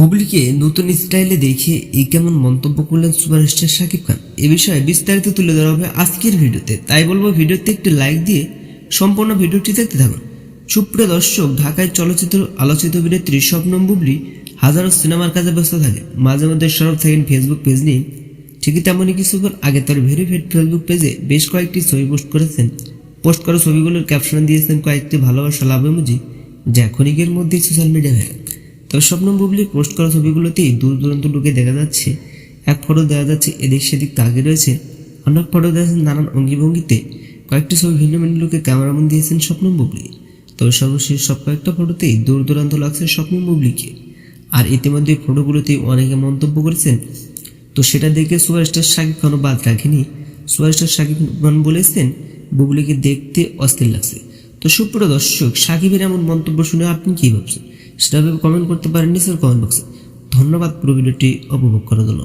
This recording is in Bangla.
বুবলিকে নতুন স্টাইলে দেখে এই কেমন মন্তব্য করলেন সুপারস্টার শাকিব খান। এ বিষয়ে বিস্তারিত তুলে ধরা হবে আজকের ভিডিওতে। তাই বলব, ভিডিওতে একটি লাইক দিয়ে সম্পূর্ণ ভিডিওটি দেখতে থাকুন। সুপ্রিয় দর্শক, ঢাকায় চলচ্চিত্র আলোচিত অভিনেত্রী স্বপ্নম বুবলি হাজারো সিনেমার কাজে ব্যস্ত থাকে। মাঝে মধ্যে সরব থাকেন ফেসবুক পেজ নিয়ে। ঠিকই তেমনই কিছুক্ষণ আগে তার ভেরিফাইড ফেসবুক পেজে বেশ কয়েকটি ছবি পোস্ট করেছেন। পোস্ট করা ছবিগুলোর ক্যাপশন দিয়েছেন কয়েকটি ভালোবাসা লাভ এমোজি যা ক্ষণিকের মধ্যেই সোশ্যাল মিডিয়া ভাইরাল তবে স্বপ্নম বুবলির পোস্ট করা ছবিগুলোতেই দূর দূরান্ত লোকে দেখা যাচ্ছে। এক ফটো দেখা যাচ্ছে এদিক সেদিক তাকে রয়েছে। অনেক ফটো দেখা যাচ্ছে নানান অঙ্গিভঙ্গিতে। কয়েকটি ছবি ভিন্ন ভিন্ন লোকে ক্যামেরামন দিয়েছেন স্বপ্নম বুবলি তবে সর্বশেষ সব কয়েকটা ফটোতেই দূর দূরান্ত লাগছে স্বপ্নম বুবলিকে আর ইতিমধ্যে ফটোগুলোতেই অনেকে মন্তব্য করেছেন, তো সেটা দেখে সুপারস্টার শাকিব খানও বাদ রাখেনি। সুপারস্টার শাকিব খান বলেছেন, বুবলিকে দেখতে অস্থির লাগছে। তো সুপ্রিয় দর্শক সাকিবের এমন মন্তব্য শুনে আপনি কী ভাবছেন? সেটা কমেন্ট করতে পারেন নিচের কমেন্ট বক্সে ধন্যবাদ পুরো ভিডিওটি উপভোগ করার জন্য